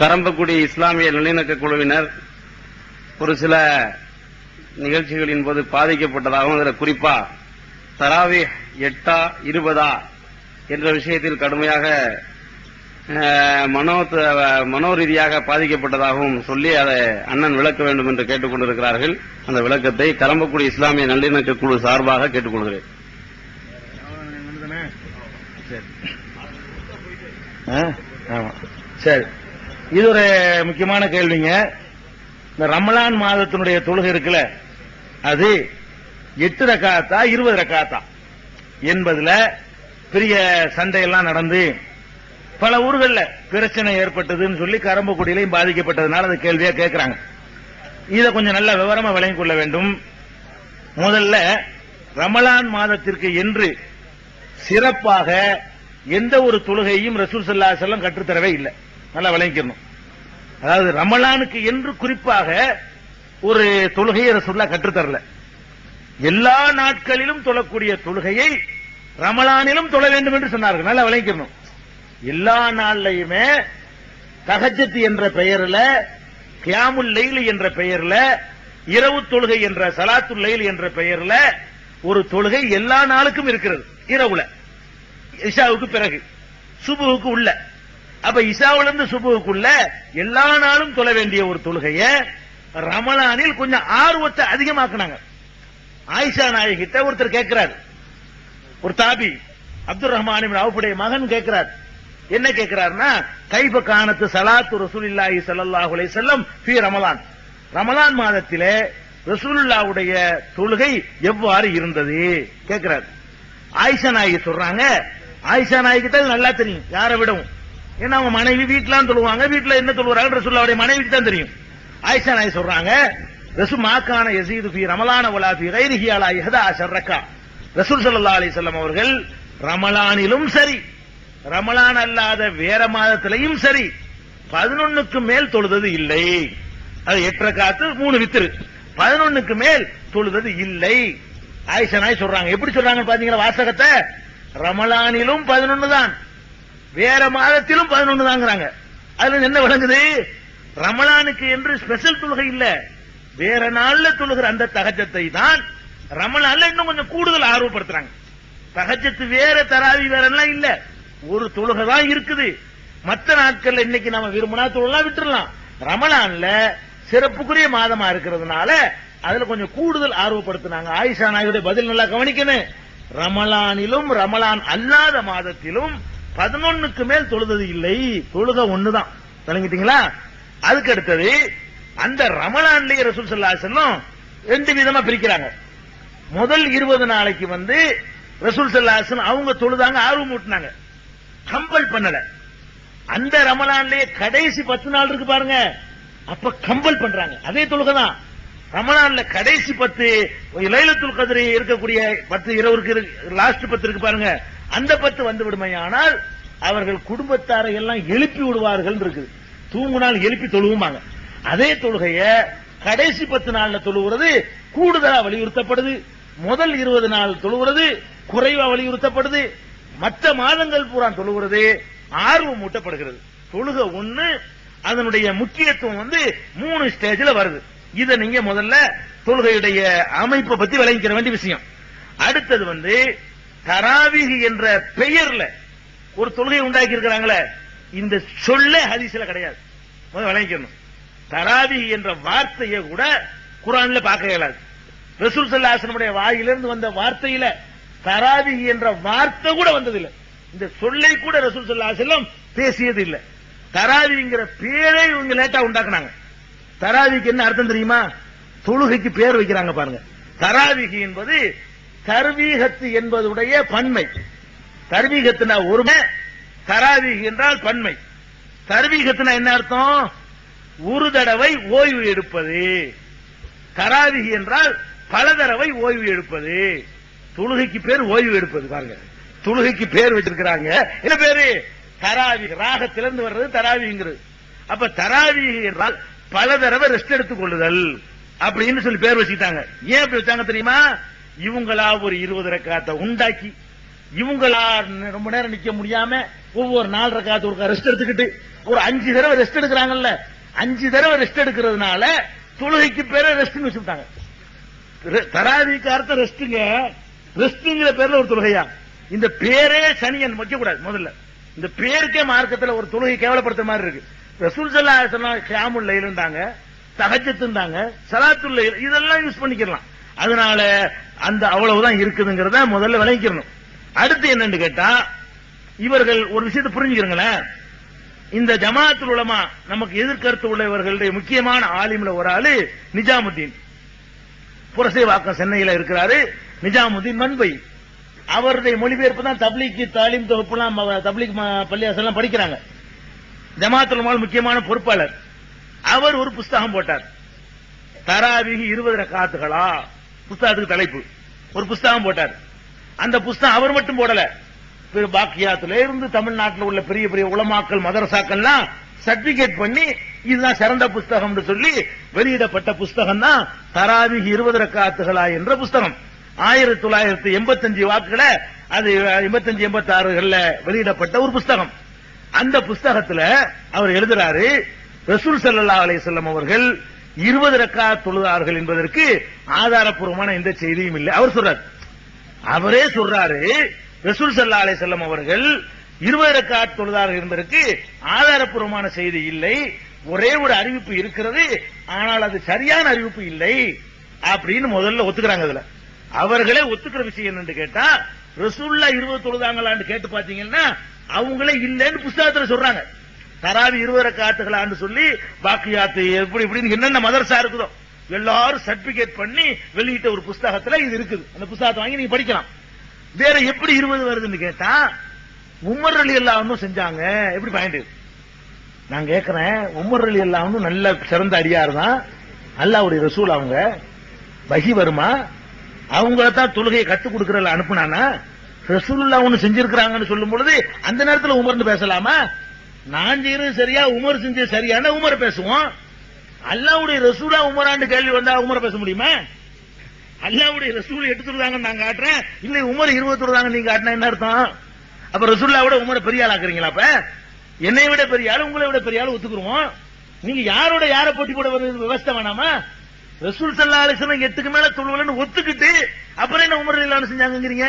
கரம்பக்குடி இஸ்லாமிய நல்லிணக்க குழுவினர் ஒரு சில நிகழ்ச்சிகளின் போது பாதிக்கப்பட்டதாகவும் அதில் குறிப்பா தராவி எட்டா இருபதா என்ற விஷயத்தில் கடுமையாக மனோ மனோரீதியாக பாதிக்கப்பட்டதாகவும் சொல்லி அதை அண்ணன் விளக்க வேண்டும் என்று கேட்டுக் கொண்டிருக்கிறார்கள் அந்த விளக்கத்தை கரம்பக்குடி இஸ்லாமிய நல்லிணக்க குழு சார்பாக கேட்டுக்கொள்கிறேன். சரி. இது ஒரு முக்கியமான கேள்விங்க. இந்த ரமலான் மாதத்தினுடைய தொழுகை இருக்குல்ல அது எட்டு ரக்காத்தா இருபது ரக்காத்தா என்பதுல பெரிய சண்டையெல்லாம் நடந்து பல ஊர்களில் பிரச்சனை ஏற்பட்டதுன்னு சொல்லி கரம்பக்குடியிலையும் பாதிக்கப்பட்டதுனால அந்த கேள்வியா கேட்கிறாங்க இதை கொஞ்சம் நல்ல விவரமா விளங்கிக் கொள்ள வேண்டும். முதல்ல ரமலான் மாதத்திற்கு என்று சிறப்பாக எந்த ஒரு தொழுகையும் ரசூல் சல்லா செல்லம் கற்றுத்தரவே இல்லை. நல்லா விளங்கிக்கணும் அதாவது ரமலானுக்கு என்று குறிப்பாக ஒரு தொழுகையை ரசூல்லா கற்றுத்தரல எல்லா நாட்களிலும் தொழக்கூடிய தொழுகையை ரமலானிலும் தொழ வேண்டும் என்று சொன்னார்கள். நல்லா விளங்கிக்கணும் எல்லா நாள்லையுமே தகஜத்து என்ற பெயர்ல கியாமுல் லைல் என்ற பெயர்ல இரவு தொழுகை என்ற சலாத்துல் லைல் என்ற பெயர்ல ஒரு தொழுகை எல்லா நாளுக்கும் இருக்கிறது. இரவுல. இஷாவுக்கு பிறகு. சுபுவுக்கு உள்ள. அப்ப இஷாவுல இருந்து சுபுவுக்குள்ள எல்லா நாளும் தொழ வேண்டிய ஒரு தொழுகைய ரமலானில் கொஞ்சம் ஆர்வத்தை அதிகமாக்குனாங்க. ஆயிஷா நாயகிட்ட ஒருத்தர் கேட்கிறார். ஒரு தாபி அப்துல் ரஹ்மான் அவுப்புடைய மகன் கேட்கிறார். என்ன கேட்கிறார்னா கைப காணத்து சலாத்து ரசூலில்லாஹி ஸல்லல்லாஹு செல்லம் பி ரமலான். ரமலான் மாதத்திலே ரசூலுல்லாவுடைய தொழுகை எவ்வாறு இருந்தது? கேட்கிறார். ஆயிஷா நாயகி சொல்றாங்க. ஆயிஷா நாயகி தான் நல்லா தெரியும். யாரை விடவும்? ஏன்னா அவங்க மனைவி வீட்டுலாம் சொல்லுவாங்க. வீட்டுல என்ன சொல்லுவாங்க ரசூல் அவருடைய மனைவிக்கு தான் தெரியும். ஆயிஷா நாய் சொல்றாங்க ரசு மாக்கான எசீது பி ரமலான உலா பி கைரிஹி அலா ஷர்ரக்கா ரசூல் சல்லா அலைஹி அவர்கள் ரமலானிலும் சரி ரமலான் அல்லாத வேற மாதத்திலையும் சரி பதினொன்னுக்கு மேல் தொழுதது இல்லை. அது எட்டரை காத்து மூணு வித்திரு. பதினொன்னுக்கு மேல் தொழுதது இல்லை. ஆயிஷா நாய் சொல்றாங்க. எப்படி சொல்றாங்க பாத்தீங்களா வாசகத்தை? ரமலானிலும் பதினொன்னு தான் வேற மாதத்திலும் பதினொன்னு தாங்கிறாங்க. அதுல என்ன விளங்குது? ரமலானுக்கு என்று ஸ்பெஷல் தொழுகை இல்ல. வேற நாள்ல தொழுகிற அந்த தகஜத்தை தான் ரமலான்ல இன்னும் கொஞ்சம் கூடுதல் ஆர்வப்படுத்துறாங்க. தகஜத்து வேற தராவி வேற எல்லாம் இல்ல. ஒரு தொழுகை தான் இருக்குது. மத்த நாட்கள்ல இன்னைக்கு நாம விரும்பினா தொழுலாம் விட்டுறலாம். ரமலான்ல சிறப்புக்குரிய மாதமா இருக்கிறதுனால அதுல கொஞ்சம் கூடுதல் ஆர்வப்படுத்தினாங்க. ஆயிஷா நாயுடைய பதில் நல்லா கவனிக்கணும். ரமலானிலும் ரமலான் அல்லாத மாதத்திலும் பதினொன்னுக்கு மேல் தொழுதது இல்லை. தொழுக ஒண்ணுதான். விளங்கிட்டீங்களா? அதுக்கு அடுத்தது அந்த ரமலான்லயே ரசூல் சல்லா அலைஹி ரெண்டு விதமா பிரிக்கிறாங்க. முதல் இருபது நாளைக்கு வந்து ரசூல் சல்லாசன் அவங்க தொழுதாங்க ஆர்வம் ஊட்டினாங்க. கம்பல் பண்ணல. அந்த ரமலான்லயே கடைசி பத்து நாள் இருக்கு பாருங்க. அப்ப கம்பல் பண்றாங்க. அதே தொழுகை தான். ரமலான்ல கடைசி பத்து லைலத்துல் கதிரி இருக்கக்கூடிய பத்து இரவுக்கு லாஸ்ட் பத்து இருக்கு பாருங்க. அந்த பத்து வந்து விடுமையானால் அவர்கள் குடும்பத்தாரை எல்லாம் எழுப்பி விடுவார்கள் இருக்குது. தூங்குனால் எழுப்பி தொழுவுமாங்க அதே தொழுகைய கடைசி பத்து நாள்ல தொழுகிறது கூடுதலா வலியுறுத்தப்படுது. முதல் இருபது நாள் தொழுகிறது குறைவா வலியுறுத்தப்படுது. மற்ற மாதங்கள் பூரா தொழுகிறது ஆர்வம் ஊட்டப்படுகிறது. தொழுக ஒண்ணு அதனுடைய முக்கியத்துவம் வந்து மூணு ஸ்டேஜ்ல வருது. இதை நீங்க முதல்ல தொழுகையுடைய அமைப்பை பத்தி விளங்கிக்கிற வேண்டிய விஷயம். அடுத்தது வந்து தராவிகி என்ற பெயர்ல ஒரு தொழுகை உண்டாக்கி இருக்கிறாங்களே இந்த சொல்ல ஹதீஸ்ல கிடையாது. விளங்கிக்கணும். தராவிகி என்ற வார்த்தையை கூட குரான்ல பார்க்க இயலாது. ரசூல் சல்லாசனுடைய வாயிலிருந்து வந்த வார்த்தையில தராவிகி என்ற வார்த்தை கூட வந்ததில்லை. இந்த சொல்லை கூட ரசூல் சல்லாசலம் பேசியது இல்ல தராவிங்கிற பேரை இவங்க லேட்டா உண்டாக்குனாங்க. தராவிக்கு என்ன அர்த்தம் தெரியுமா? தொழுகைக்கு பேர் வைக்கிறாங்க பாருங்க. தராவிகி என்பது தர்வீகத்து என்பதுடைய பன்மை. தர்வீகத்துனா ஒருமை தராவிகி என்றால் பன்மை. தர்வீகத்துனா என்ன அர்த்தம்? ஒரு தடவை ஓய்வு எடுப்பது. தராவிகி என்றால் பல தடவை ஓய்வு எடுப்பது. தொழுகைக்கு பேர் ஓய்வு எடுப்பது பாருங்க. தொழுகைக்கு பேர் வச்சிருக்கிறாங்க. என்ன பேரு? தராவி ராகத்திலிருந்து வர்றது தராவிங்கிறது அப்ப தராவி என்றால் பல தடவை ரெஸ்ட் எடுத்துக் கொள்ளுதல் அப்படின்னு சொல்லி பேர் வச்சுக்கிட்டாங்க. ஏன் அப்படி வச்சாங்க தெரியுமா? இவங்களா ஒரு இருபது ரக்காத்தை உண்டாக்கி இவங்களா ரொம்ப நேரம் நிக்க முடியாம ஒவ்வொரு நாள் ரக்காத்து ஒரு ரெஸ்ட் எடுத்துக்கிட்டு ஒரு அஞ்சு தடவை ரெஸ்ட் எடுக்கிறாங்கல்ல அஞ்சு தடவை ரெஸ்ட் எடுக்கிறதுனால தொழுகைக்கு பேர ரெஸ்ட்னு வச்சுட்டாங்க தராவிக்கு அர்த்தம் ரெஸ்ட்டுங்க ரெஸ்ட்ங்கிற பேர்ல ஒரு தொழுகையா? இந்த பேரே சனியன் வைக்க கூடாது முதல்ல. இந்த பேருக்கே மார்க்கத்துல ஒரு தொழுகை கேவலப்படுத்த மாதிரி இருக்கு. ரசூல் சல்லா ஷியாமுல் லைலுண்டாங்க தகஜத்துண்டாங்க சலாத்துல் இதெல்லாம் யூஸ் பண்ணிக்கலாம். அதனால அந்த அவ்வளவுதான் இருக்குதுங்கிறத முதல்ல விளைவிக்கணும் அடுத்து என்னன்னு கேட்டா இவர்கள் ஒரு விஷயத்தை புரிஞ்சுக்கிறீங்களேன் இந்த ஜமாத்துல் உலமா நமக்கு எதிர்கருத்து உள்ளவர்களுடைய முக்கியமான ஆலிம்ல ஒரு ஆளு நிஜாமுத்தீன். புரசைவாக்கம் சென்னையில இருக்கிறாரு நிஜாமுதீன் மண்பை அவருடைய மொழிபெயர்ப்பு தான் தப்லீக்கு தாலிம் தொகுப்புலாம் எல்லாம் தப்லீக் பள்ளியாசெல்லாம் எல்லாம் படிக்கிறாங்க ஜமாத்துல் முக்கியமான பொறுப்பாளர். அவர் ஒரு புஸ்தகம் போட்டார். தராவிகி இருபது ரக்காத்துகளா? புஸ்தகத்துக்கு தலைப்பு. ஒரு புஸ்தகம் போட்டார். அந்த புஸ்தகம் அவர் மட்டும் போடல. பாக்கியாத்துல இருந்து தமிழ்நாட்டில் உள்ள பெரிய பெரிய உலமாக்கல் மதரசாக்கள்லாம் சர்டிபிகேட் பண்ணி இதுதான் சிறந்த புஸ்தகம் சொல்லி வெளியிடப்பட்ட புஸ்தகம் தான் தராவிகி இருபது ரக்காத்துகளா என்ற புஸ்தகம். ஆயிரத்தி தொள்ளாயிரத்தி எண்பத்தஞ்சு வாக்குல அது எண்பத்தஞ்சு எண்பத்தி ஆறுகள்ல வெளியிடப்பட்ட ஒரு புஸ்தகம். அந்த புஸ்தகத்துல அவர் எழுதுறாரு ரசூல் சல்லா அலைஹி அவர்கள் இருபது ரக்கா தொழுதார்கள் என்பதற்கு ஆதாரப்பூர்வமான எந்த செய்தியும் இல்லை. அவர் சொல்றார். அவரே சொல்றாரு ரசூல் சல்லா அலைஹி செல்லம் அவர்கள் இருபது ரக்கா தொழுதார்கள் என்பதற்கு ஆதாரப்பூர்வமான செய்தி இல்லை. ஒரே ஒரு அறிவிப்பு இருக்கிறது ஆனால் அது சரியான அறிவிப்பு இல்லை அப்படின்னு முதல்ல ஒத்துக்கிறாங்க அதுல. அவர்களே ஒத்துக்கிற விஷயம் என்னன்னு கேட்டா ரசூல்லா இருபது தொழுதாங்களான்னு கேட்டு பாத்தீங்கன்னா அவங்களே இல்லைன்னு புஸ்தகத்துல சொல்றாங்க. தராவி இருவர ரக்காத்துகளான்னு சொல்லி பாக்கியாத்து எப்படி இப்படின்னு என்னென்ன மதரசா இருக்குதோ எல்லாரும் சர்டிபிகேட் பண்ணி வெளியிட்ட ஒரு புஸ்தகத்துல இது இருக்குது. அந்த புஸ்தகத்தை வாங்கி நீங்க படிக்கலாம். வேற எப்படி இருபது வருதுன்னு கேட்டா உமர் அலி அல்லாவும் செஞ்சாங்க. எப்படி பாயிண்ட் நான் கேட்கிறேன் உமர் அலி அல்லாவும் நல்ல சிறந்த அடியார் தான் அல்லாவுடைய ரசூல் அவங்க. வகி வருமா? அவங்கள தான் தொழுகையை கத்துக் கொடுக்கறதுல அனுப்புனானா? ரசூலுல்லா ஒண்ணு செஞ்சிருக்கிறாங்கன்னு சொல்லும் பொழுது அந்த நேரத்தில் உமர்னு பேசலாமா? நான் செய்யறது சரியா உமர் செஞ்சது சரியான உமர் பேசுவோம். அல்லாவுடைய ரசூலா உமராண்டு கேள்வி வந்தா உமரை பேச முடியுமா? அல்லாவுடைய ரசூல் எடுத்து சொல்றாங்க நான் காட்டுறேன். இல்ல உமர் இருபது சொல்றாங்க நீங்க காட்டினா என்ன அர்த்தம்? அப்ப ரசூல்லா விட உமரை பெரிய ஆள் ஆக்குறீங்களா அப்ப? என்னை விட பெரிய ஆள் உங்களை விட பெரிய ஆள் ஒத்துக்குருவோம். நீங்க யாரோட யார போட்டி போட வருது விவசாய வேணாமா? ரசூல் சல்லா அலிஸ்லாம் எட்டுக்கு மேல தொழுவலன்னு ஒத்துக்கிட்டு அப்புறம் என்ன உமர் இல்லான்னு செஞ்சாங்கிறீங்க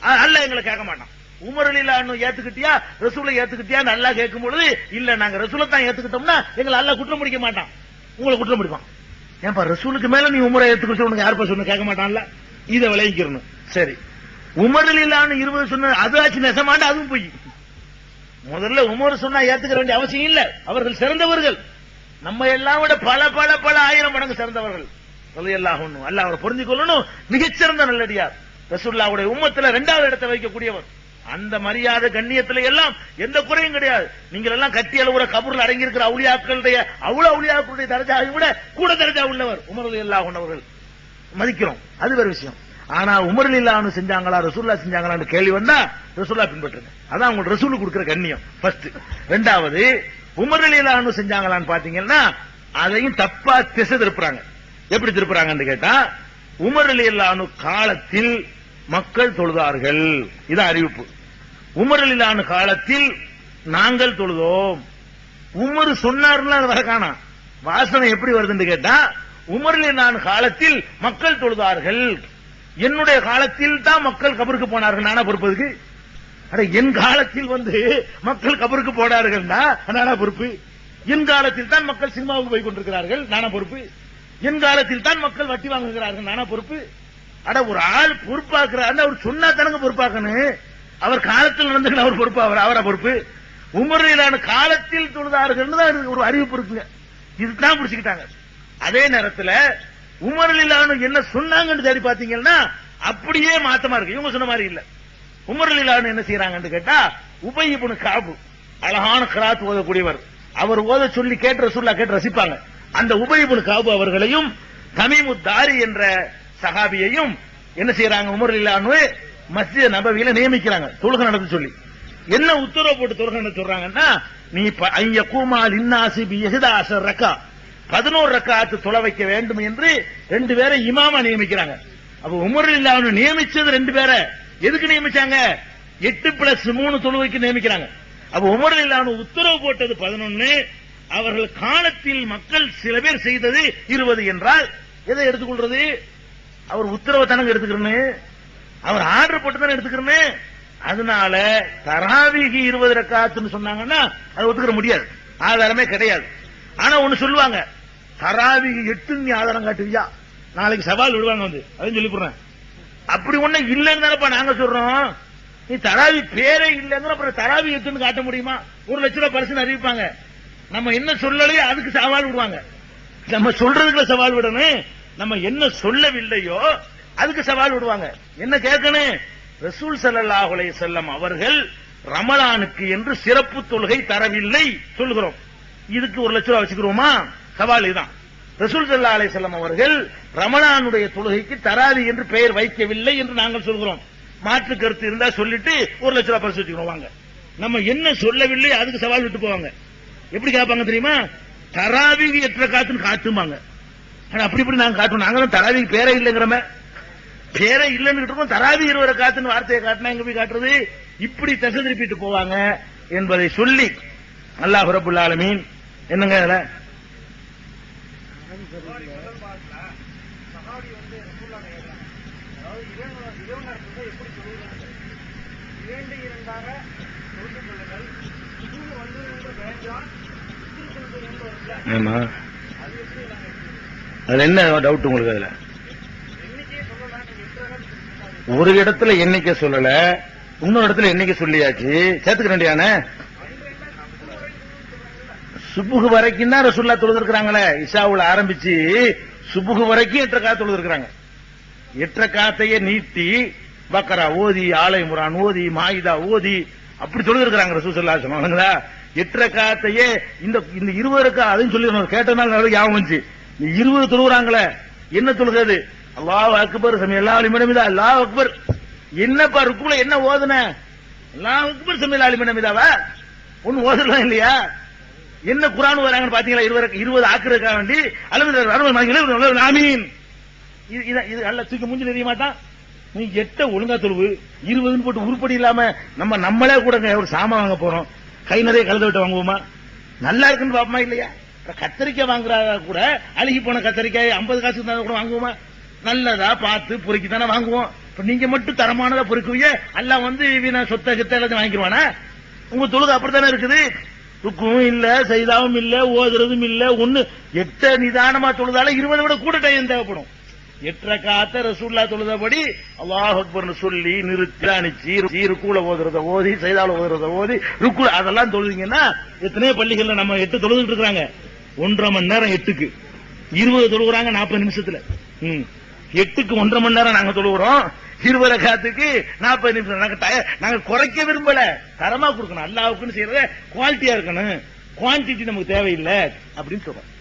அல்ல எங்களை கேட்க மாட்டான். உமரலிலான்னு ஏத்துக்கிட்டியா? ரசூலை ஏத்துக்கிட்டியா? நல்லா கேட்கும் பொழுது இல்ல நாங்க ரசூலை தான் ஏத்துக்கிட்டோம்னா எங்களை அல்லாஹ் குற்றம் முடிக்க மாட்டான். உங்களை குற்றம் முடிப்பான் ஏன்பா ரசூலுக்கு மேல நீ உமரை ஏத்துக்கிட்டு உனக்கு யார் சொன்ன? கேட்க மாட்டான்ல? இதை விளைவிக்கிறணும். சரி. உமர் இல்லான்னு இருபது சொன்ன அது ஆச்சு நெசமாண்டு அதுவும் போய். முதல்ல உமர் சொன்னா ஏத்துக்க வேண்டிய அவசியம் இல்ல. அவர்கள் சிறந்தவர்கள். நம்ம எல்லாம் விட பல பல பல ஆயிரம் மடங்கு சிறந்தவர்கள். எல்லாம் அல்ல அவரை புரிஞ்சு கொள்ளணும் மிகச்சிறந்த நல்லடியார். ரசூல்லாவுடைய உம்மத்துல இரண்டாவது இடத்தை வைக்கக்கூடியவர். அந்த மரியாதை கண்ணியத்துல எல்லாம் எந்த குறையும் கிடையாது. நீங்க எல்லாம் கட்டி அளவுற கபூர்ல அடங்கி இருக்கிற அவுளியாக்களுடைய அவ்வளவு அவுளியாக்களுடைய தரஜாவை விட கூட தரஜா உள்ளவர். உமர் இல்லா உணவர்கள் மதிக்கிறோம். அது வேற விஷயம். ஆனா உமர் இல்லான்னு செஞ்சாங்களா ரசூல்லா செஞ்சாங்களான்னு கேள்வி வந்தா ரசூல்லா பின்பற்றுங்க. அதான் அவங்க ரசூலு கொடுக்கிற கண்ணியம். ஃபர்ஸ்ட் ரெண்டாவது உமர் இல்லான்னு செஞ்சாங்களான்னு பாத்தீங்கன்னா அதையும் தப்பா திசை திருப்புறாங்க. எப்படி திருப்புறாங்கன்னு கேட்டா உமர் இல்லானு காலத்தில் மக்கள் தொழுதார்கள். இது அறிவிப்பு. உமர் காலத்தில் நாங்கள் தொழுதோம். உமர் சொன்னார்னா அது வர காணாம் வாசனை எப்படி வருதுன்னு கேட்டா உமரில் காலத்தில் மக்கள் தொழுதார்கள். என்னுடைய காலத்தில் தான் மக்கள் கபருக்கு போனார்கள். நானா பொறுப்பதுக்கு? அட என் காலத்தில் வந்து மக்கள் கபருக்கு போனார்கள்னா நானா பொறுப்பு? என் காலத்தில் தான் மக்கள் சினிமாவுக்கு போய் கொண்டிருக்கிறார்கள். நானா பொறுப்பு? என் காலத்தில் தான் மக்கள் வட்டி வாங்குகிறார்கள். நானா பொறுப்பு? அட ஒரு ஆள் பொறுப்பாக்குறாரு அவர் சொன்னா தானங்க பொறுப்பாக்கணும். அவர் காலத்தில் நடந்துக்கிற அவர் பொறுப்பு அவர் அவரா பொறுப்பு. உமரையிலான காலத்தில் தொழுதார்கள் ஒரு அறிவிப்பு இருக்குங்க இதுதான் பிடிச்சுக்கிட்டாங்க. அதே நேரத்துல உமரலிலானு என்ன சொன்னாங்கன்னு தேடி பாத்தீங்கன்னா அப்படியே மாத்தமா இருக்கு. இவங்க சொன்ன மாதிரி இல்ல. உமரலிலானு என்ன செய்யறாங்கன்னு கேட்டா உபயிபுனு காபு அழகான கிராத் ஓதக்கூடியவர். அவர் ஓத சொல்லி கேட்டு ரசூல்லா கேட்டு ரசிப்பாங்க. அந்த உபயிபுனு காபு அவர்களையும் தமிமுத்தாரி என்ற சஹாபியையும் என்ன செய்யறாங்க உமர் இல்லான்னு மஸ்ஜித் நபவியில நியமிக்கிறாங்க. தொழுகை நடத்த சொல்லி. என்ன உத்தரவு போட்டு தொழுகை நடத்த சொல்றாங்கன்னா நீ ஐய கூமால் இன்னாசி பி ரக்கா. பதினோரு ரக்காத்து தொலை வைக்க வேண்டும் என்று ரெண்டு பேரை இமாமா நியமிக்கிறாங்க. அப்ப உமர் இல்லான்னு நியமிச்சது ரெண்டு பேரை. எதுக்கு நியமிச்சாங்க? எட்டு பிளஸ் மூணு தொழுவைக்கு நியமிக்கிறாங்க. அப்ப உமர் இல்லாம உத்தரவு போட்டது பதினொன்னு. அவர்கள் காலத்தில் மக்கள் சில பேர் செய்தது இருபது என்றால் எதை எடுத்துக்கொள்றது? அவர் உத்தரவை தானங்க எடுத்துக்கிறேன்னு அவர் ஆர்டர் போட்டு தானே எடுத்துக்கிறேன்னு அதனால தராவிகி இருபது ரக்காத்துன்னு சொன்னாங்கன்னா அதை ஒத்துக்கிற முடியாது. ஆதாரமே கிடையாது. ஆனா ஒண்ணு சொல்லுவாங்க தராவிகி எட்டு நீ ஆதாரம் காட்டுவியா? நாளைக்கு சவால் விடுவாங்க வந்து. அதையும் சொல்லி போடுறேன் அப்படி ஒண்ணு இல்லைன்னு தானப்பா நாங்க சொல்றோம். நீ தராவி பேரே இல்லைங்கிற அப்புறம் தராவி எட்டுன்னு காட்ட முடியுமா? ஒரு லட்ச ரூபாய் பரிசு அறிவிப்பாங்க. நம்ம என்ன சொல்லலையோ அதுக்கு சவால் விடுவாங்க. நம்ம சொல்றதுக்குள்ள சவால் விடணும். நம்ம என்ன சொல்லவில்லையோ அதுக்கு சவால் விடுவாங்க. என்ன கேட்கணும்? ரசூல் சல்லாஹுலே செல்லம் அவர்கள் ரமலானுக்கு என்று சிறப்பு தொழுகை தரவில்லை சொல்லுகிறோம். இதுக்கு ஒரு லட்ச ரூபாய் வச்சுக்கிறோமா? சவால் இதுதான். ரசூல் சல்லா அலைஹி செல்லம் அவர்கள் ரமலானுடைய தொழுகைக்கு தராவி என்று பெயர் வைக்கவில்லை என்று நாங்கள் சொல்கிறோம் மாற்று கருத்து இருந்தா சொல்லிட்டு ஒரு லட்ச ரூபாய் பரிசு வச்சுக்கிறோம். வாங்க. நம்ம என்ன சொல்லவில்லை அதுக்கு சவால் விட்டு போவாங்க. எப்படி கேட்பாங்க தெரியுமா? தராவிக எட்டரை காத்துன்னு காத்துமாங்க அப்படி இப்படி நாங்க காட்டுவோம். நாங்களும் தராவிக்கு பேரே இல்லைங்கிறோமே. பேரே இல்லைன்னு இருக்கோம். தராவி இருவரை காத்துன்னு வார்த்தையை காட்டினா எங்க போய் காட்டுறது? இப்படி தசை திருப்பிட்டு போவாங்க என்பதை சொல்லி அல்லாஹ் ரபுல் ஆலமீன் என்னங்க இதுல? ஆமா. அதுல என்ன டவுட் உங்களுக்கு அதுல? ஒரு இடத்துல எண்ணிக்கை சொல்லல இன்னொரு இடத்துல எண்ணிக்கை சொல்லியாச்சு. சேர்த்துக்க வேண்டியானே சுபுகு வரைக்கும் தான் ரசுல்லா தொழுதுருக்கிறாங்களே. இஷாவுல ஆரம்பிச்சு சுபுகு வரைக்கும் எட்டரை காத்து தொழுதுருக்காங்க எட்டரை காத்தையே நீட்டி பக்கரா ஓதி ஆலை முரான் ஓதி மாயிதா ஓதி அப்படி தொழுதுருக்காங்க ரசூசல்லா சொன்னாங்களா எட்டரை காத்தையே இந்த இந்த இருபது அதையும் சொல்லி கேட்டனால நல்ல ஞாபகம் வந்துச்சு. நீ இருபது தொழுகிறாங்களே என்ன தொழுகிறது? அல்லாஹ் அக்பர் சமயம் எல்லா அலிமிடமிதா அல்லாஹ் அக்பர். என்னப்பா ருக்குல என்ன ஓதுன? அல்லாஹ் அக்பர் சமயம் அலிமிடமிதாவா ஒன்னு ஓதலாம் இல்லையா? என்ன குரான் வராங்கன்னு பாத்தீங்களா? இருபது இருபது ஆக்குறதுக்காக வேண்டி அல்லது ஆமீன். இது இது அல்ல தூக்கி மூஞ்சி தெரிய மாட்டான் நீ எட்ட ஒழுங்கா தொழுவு. இருபதுன்னு போட்டு உருப்படி இல்லாம நம்ம நம்மளே கூட ஒரு சாமான் வாங்க போறோம். கை நிறைய கலந்து விட்டு வாங்குவோமா? நல்லா இருக்குன்னு பாப்போமா இல்லையா? கத்தரிக்காய் வாங்குறதா கூட அழுகி போன கத்தரிக்காய் ஐம்பது காசு இருந்தா கூட வாங்குவோமா? நல்லதா பார்த்து பொறுக்கி தானே வாங்குவோம். இப்ப நீங்க மட்டும் தரமானதா பொறுக்குவீங்க. எல்லாம் வந்து வீணா சொத்த கித்த எல்லாத்தையும் வாங்கிடுவானா? உங்க தொழுது அப்படித்தானே இருக்குது? ருக்கும் இல்ல செய்தாவும் இல்ல ஓதுறதும் இல்ல ஒண்ணு. எட்ட நிதானமா தொழுதால இருபதை விட கூட டைம் தேவைப்படும். எட்டரை காத்த ரசூல்லா தொழுதபடி அல்லாஹ் அக்பர்னு சொல்லி நிறுத்தி அணிச்சு ருக்கூல ஓதுறத ஓதி செய்தால ஓதுறத ஓதி ருக்கு அதெல்லாம் தொழுதிங்கன்னா எத்தனையோ பள்ளிகள்ல நம்ம எட்டு தொழுதுட்டு இருக்கிறாங்க. ஒன்றரை மணி நேரம் எட்டுக்கு. இருபது தொழுகிறாங்க நாற்பது நிமிஷத்துல. எட்டுக்கு ஒன்றரை மணி நேரம் நாங்க தொழுகிறோம். இருபது காத்துக்கு நாற்பது நிமிஷம். நாங்க நாங்க குறைக்க விரும்பல. தரமா கொடுக்கணும். அல்லாவுக்குன்னு செய்யறத குவாலிட்டியா இருக்கணும். குவான்டிட்டி நமக்கு தேவையில்லை. அப்படின்னு சொல்றோம்.